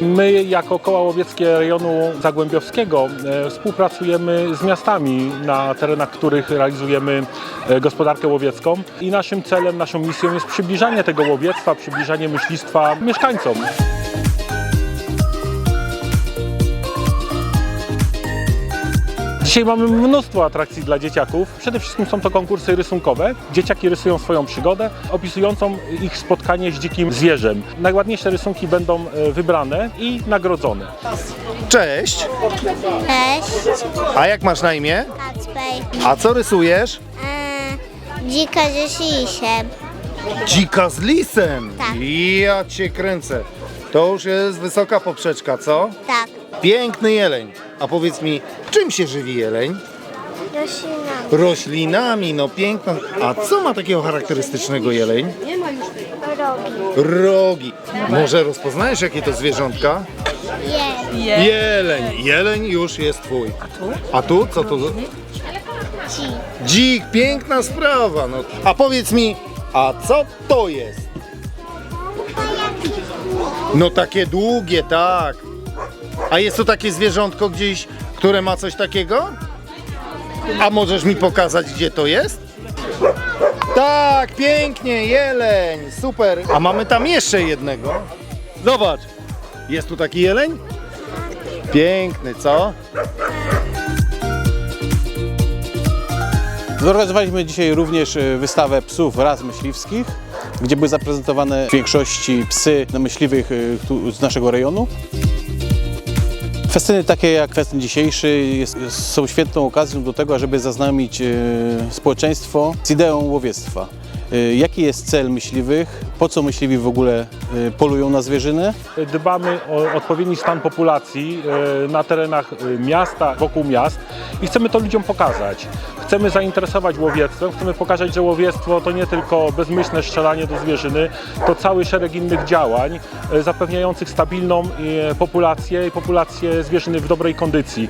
My jako koła łowieckie rejonu Zagłębiowskiego e, współpracujemy z miastami na terenach, których realizujemy e, gospodarkę łowiecką i naszym celem, naszą misją jest przybliżanie tego łowiectwa, przybliżanie myślistwa mieszkańcom. Dzisiaj mamy mnóstwo atrakcji dla dzieciaków. Przede wszystkim są to konkursy rysunkowe. Dzieciaki rysują swoją przygodę, opisującą ich spotkanie z dzikim zwierzem. Najładniejsze rysunki będą e, wybrane i nagrodzone. Cześć, Cześć, a jak masz na imię? Kacpej. A co rysujesz? E, dzika ze sisiem. Dzika z lisem. Tak. Ja cię kręcę. To już jest wysoka poprzeczka, co? Tak. Piękny jeleń. A powiedz mi, czym się żywi jeleń? Roślina. Roślinami, no piękna. A co ma takiego charakterystycznego jeleń? Rogi. Rogi. Może rozpoznajesz jakie to zwierzątka? Je. Jeleń. Jeleń już jest twój. A tu? Co to? za- Ci. Dzik, piękna sprawa. No. A powiedz mi, a co to jest? No takie długie, tak. A jest to takie zwierzątko gdzieś, które ma coś takiego? A możesz mi pokazać, gdzie to jest? Tak, pięknie, jeleń, super. A mamy tam jeszcze jednego. Zobacz, jest tu taki jeleń? Piękny, co? Zorganizowaliśmy dzisiaj również e, wystawę psów raz myśliwskich, gdzie były zaprezentowane w większości psy myśliwych tu z naszego rejonu. Festyny takie jak festyn dzisiejszy jest, są świetną okazją do tego, żeby zaznamić e, społeczeństwo z ideą łowiectwa. E, Jaki jest cel myśliwych? Po co myśliwi w ogóle e, polują na zwierzynę? Dbamy o odpowiedni stan populacji e, na terenach miasta, wokół miast i chcemy to ludziom pokazać. Chcemy zainteresować łowiectwem, chcemy pokazać, że łowiectwo to nie tylko bezmyślne strzelanie do zwierzyny, to cały szereg innych działań zapewniających stabilną populację i populację zwierzyny w dobrej kondycji.